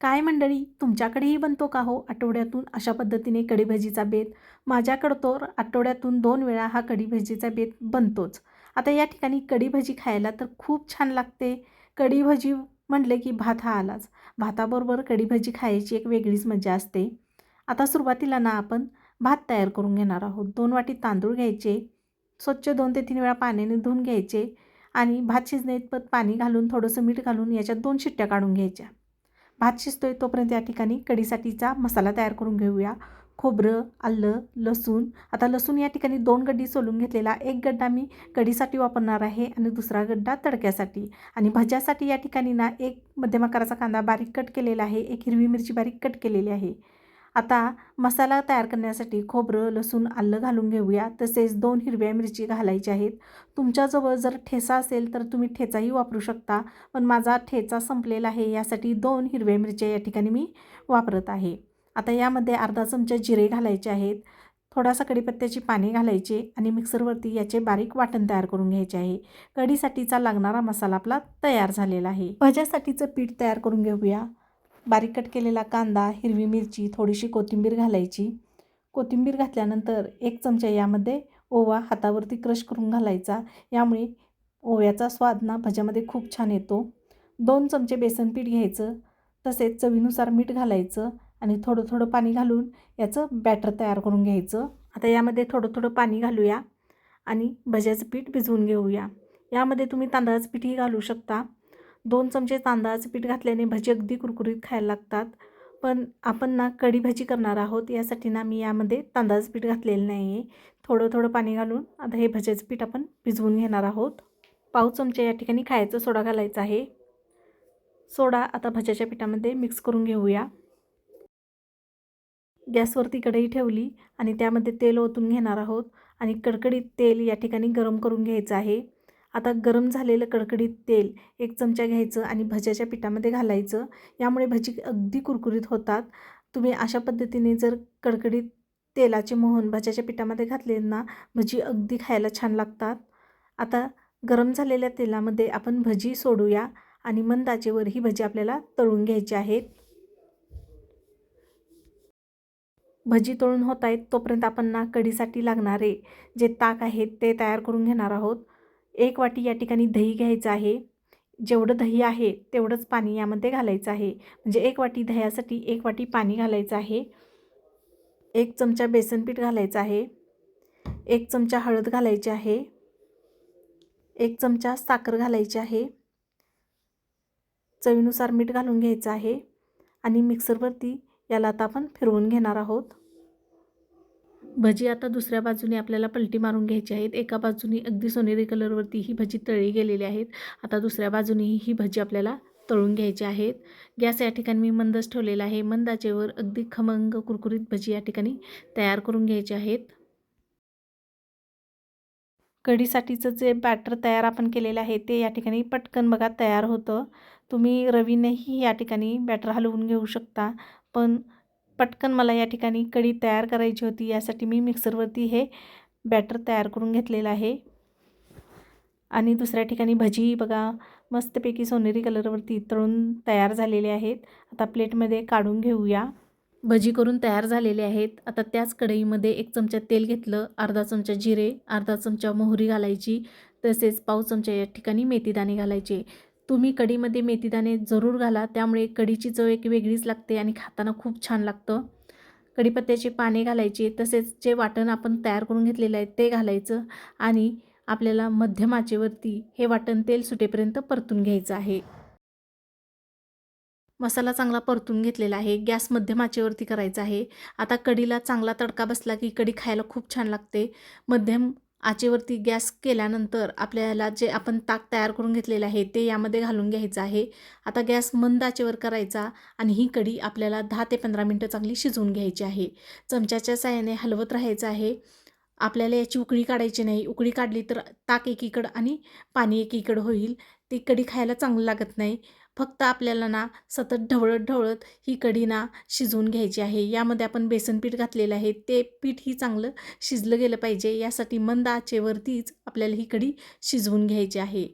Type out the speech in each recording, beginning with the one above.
काय मंडळी तुमच्याकडेही बनतो का हो आठवड्यातून अशा पद्धतीने कढीभजीचा बेत? माझ्याकडं तर आठवड्यातून दोन वेळा हा कढीभजीचा बेत बनतोच. आता या ठिकाणी कढीभजी खायला तर खूप छान लागते. कढीभजी म्हटले की भात हा आलाच. भाताबरोबर कढीभजी खायची एक वेगळीच मजा असते. आता सुरुवातीला ना आपण भात तयार करून घेणार आहोत. दोन वाटी तांदूळ घ्यायचे स्वच्छ दोन ते तीन वेळा पाण्याने धुवून घ्यायचे आणि भात शिजण्याइतपत पाणी घालून थोडंसं मीठ घालून याच्यात दोन शिट्ट्या काढून घ्यायच्या. भात शिजतोय तोपर्यंत या ठिकाणी कढीसाठीचा मसाला तयार करून घेऊया. खोबरं आलं लसूण. आता लसूण या ठिकाणी दोन गड्डी सोलून घेतलेला. एक गड्डा मी कढीसाठी वापरणार आहे आणि दुसरा गड्डा तडक्यासाठी. आणि भज्यासाठी या ठिकाणी ना एक मध्यम आकाराचा कांदा बारीक कट केलेला आहे. एक हिरवी मिरची बारीक कट केलेली आहे. आता मसाला तयार करण्यासाठी खोबरं लसूण आलं घालून घेऊया. तसेच दोन हिरव्या मिरची घालायच्या आहेत. तुमच्याजवळ जर ठेचा असेल तर तुम्ही ठेचाही वापरू शकता पण माझा ठेचा संपलेला आहे यासाठी दोन हिरव्या मिरच्या या ठिकाणी मी वापरत आहे. आता यामध्ये अर्धा चमचा जिरे घालायचे आहेत थोडासा कढीपत्त्याची पाने घालायचे आणि मिक्सरवरती याचे बारीक वाटण तयार करून घ्यायचे आहे. कढीसाठीचा लागणारा मसाला आपला तयार झालेला आहे. भज्यासाठीचं पीठ तयार करून घेऊया. बारीक कट केलेला कांदा हिरवी मिरची थोडीशी कोथिंबीर घालायची. कोथिंबीर घातल्यानंतर एक चमचा यामध्ये ओवा हातावरती क्रश करून घालायचा. यामुळे ओव्याचा स्वाद ना भज्यामध्ये खूप छान येतो. दोन चमचे बेसन पीठ घ्यायचं. तसेच चवीनुसार मीठ घालायचं आणि थोडं थोडं पाणी घालून याचं बॅटर तयार करून घ्यायचं. आता यामध्ये थोडं थोडं पाणी घालूया आणि भज्याचं पीठ भिजवून घेऊया. यामध्ये तुम्ही तांदळाचं पीठही घालू शकता. दोन चमचे तांदळाचं पीठ घातल्याने भजी अगदी कुरकुरीत खायला लागतात. पण आपण ना कढी भाजी करणार आहोत यासाठी ना मी यामध्ये तांदळाचं पीठ घातलेलं नाही आहे थोडं थोडं पाणी घालून आता हे भज्याचं पीठ आपण भिजवून घेणार आहोत. पाव चमचे या ठिकाणी खायचं सोडा घालायचा आहे. सोडा आता भज्याच्या पिठामध्ये मिक्स करून घेऊया. गॅसवरती कढई ठेवली आणि त्यामध्ये तेल ओतून घेणार आहोत आणि कडकडीत तेल या ठिकाणी गरम करून घ्यायचं आहे. आता गरम झालेलं कडकडीत तेल एक चमचा घ्यायचं आणि भज्याच्या पिठामध्ये घालायचं. यामुळे भजी अगदी कुरकुरीत होतात. तुम्ही अशा पद्धतीने जर कडकडीत तेलाचे मोहन भज्याच्या पिठामध्ये घातले ना भजी अगदी खायला छान लागतात. आता गरम झालेल्या तेलामध्ये आपण भजी सोडूया आणि मंदाचेवर ही भजी आपल्याला तळून घ्यायची आहेत. भजी तळून होत आहेत तोपर्यंत आपण ना कढीसाठी लागणारे जे ताक आहेत ते तयार करून घेणार आहोत. एक वाटी या ठिकाणी दही घ्यायचं आहे. जेवढं दही आहे तेवढंच पाणी यामध्ये घालायचं आहे. म्हणजे एक वाटी दह्यासाठी एक वाटी पाणी घालायचं आहे. एक चमचा बेसनपीठ घालायचं आहे. एक चमचा हळद घालायची आहे. एक चमचा साखर घालायची आहे. चवीनुसार मीठ घालून घ्यायचं आहे. आणि मिक्सरवरती याला आता आपण फिरवून घेणार आहोत. भजी आता दुसऱ्या बाजूने आपल्याला पलटी मारून घ्यायची आहेत. एका बाजूने अगदी सोनेरी कलरवरती ही भजी तळली गेलेली आहेत. आता दुसऱ्या बाजूनेही ही भजी आपल्याला तळून घ्यायची आहेत. गॅस या ठिकाणी मी मंदच ठेवलेला आहे. मंदाचेवर अगदी खमंग कुरकुरीत भजी या ठिकाणी तयार करून घ्यायचे आहेत. कढीसाठीचं जे बॅटर तयार आपण केलेलं आहे ते या ठिकाणी पटकन बघा तयार होतं. तुम्ही रवीनेही या ठिकाणी बॅटर हलवून घेऊ शकता. पण पटकन मला या ठिकाणी कढी तयार करायची होती. यासाठी मी मिक्सरवरती हे बॅटर तयार करून घेतलेलं आहे. आणि दुसऱ्या ठिकाणी भजी बघा मस्तपैकी सोनेरी कलरवरती तळून तयार झालेले आहेत. आता प्लेटमध्ये काढून घेऊया. भजी करून तयार झालेले आहेत. आता त्याच कढईमध्ये एक चमचा तेल घेतलं अर्धा चमचा जिरे अर्धा चमचा मोहरी घालायची तसेच पाव चमचा या ठिकाणी मेथीदाणे घालायचे. तुम्ही कढीमध्ये मेथीदाणे जरूर घाला त्यामुळे कढीची चव एक वेगळीच लागते आणि खाताना खूप छान लागतं. कढीपत्त्याचे पाने घालायचे तसेच जे वाटण आपण तयार करून घेतलेलं आहे ते घालायचं आणि आपल्याला मध्यम आचेवरती हे वाटण तेल सुटेपर्यंत परतून घ्यायचं आहे. मसाला चांगला परतून घेतलेला आहे गॅस मध्यम आचेवरती करायचा आहे. आता कढीला चांगला तडका बसला की कढी खायला खूप छान लागते. मध्यम आचेवरती गॅस केल्यानंतर आपल्याला जे आपण ताक तयार करून घेतलेलं आहे ते यामध्ये घालून घ्यायचं आहे. आता गॅस मंद आचेवर करायचा आणि ही कढी आपल्याला दहा ते पंधरा मिनटं चांगली शिजवून घ्यायची आहे. चमच्याच्या साह्याने हलवत राहायचं आहे. आपल्याला याची उकळी काढायची नाही. उकळी काढली तर ताक एकीकडं आणि पाणी एकीकडं होईल. ती कढी खायला चांगलं लागत नाही. फक्त आपल्याला ना सतत ढवळत ढवळत ही कढी ना शिजवून घ्यायची आहे. यामध्ये आपण बेसन पीठ घातलेलं आहे. ते पीठ ही चांगलं शिजलं गेलं पाहिजे. यासाठी मंद आचेवरतीच आपल्याला ही कढी शिजवून घ्यायची आहे.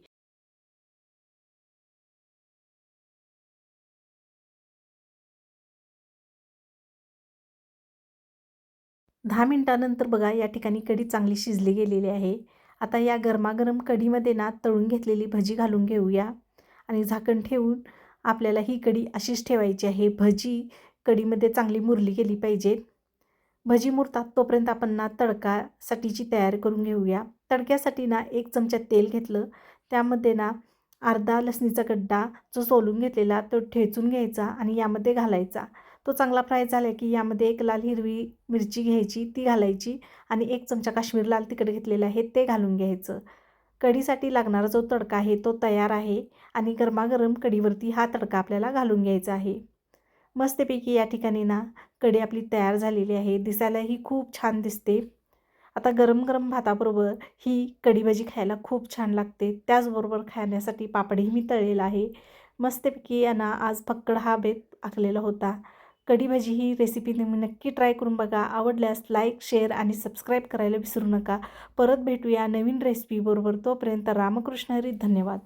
दहा मिनटानंतर बघा या ठिकाणी कढी चांगली शिजली गेलेली आहे. आता या गरमागरम कढीमध्ये ना तळून घेतलेली भजी घालून घेऊया. आणि झाकण ठेवून आपल्याला ही कढी अशीच ठेवायची आहे. भजी कढीमध्ये चांगली मुरली गेली पाहिजे. भजी मुरतात तोपर्यंत आपण ना तडकासाठीची तयार करून घेऊया. तडक्यासाठी ना एक चमचा तेल घेतलं. त्यामध्ये ना अर्धा लसणीचा गड्डा जो सोलून घेतलेला तो ठेचून घ्यायचा आणि यामध्ये घालायचा. तो चांगला फ्राय झाला की यामध्ये एक लाल हिरवी मिरची घ्यायची ती घालायची आणि एक चमचा काश्मीर लाल तिखट घेतलेलं आहे ते घालून घ्यायचं. कढीसाठी लागणारा जो तडका आहे तो तयार आहे आणि गरमागरम कढीवरती हा तडका आपल्याला घालून घ्यायचा आहे. मस्तपैकी या ठिकाणी ना कढी आपली तयार झालेली आहे. दिसायलाही खूप छान दिसते. आता गरम गरम भाताबरोबर ही कढी भाजी खायला खूप छान लागते. त्याचबरोबर खाण्यासाठी पापडही मी तळलेला आहे. मस्तपैकी यांना आज फक्कड हा बेत आखलेला होता. कढीभाजी ही रेसिपी तुम्ही नक्की ट्राय करून बघा. आवडल्यास लाईक शेअर आणि सबस्क्राईब करायला विसरू नका. परत भेटूया नवीन रेसिपीबरोबर तोपर्यंत रामकृष्ण हरी धन्यवाद.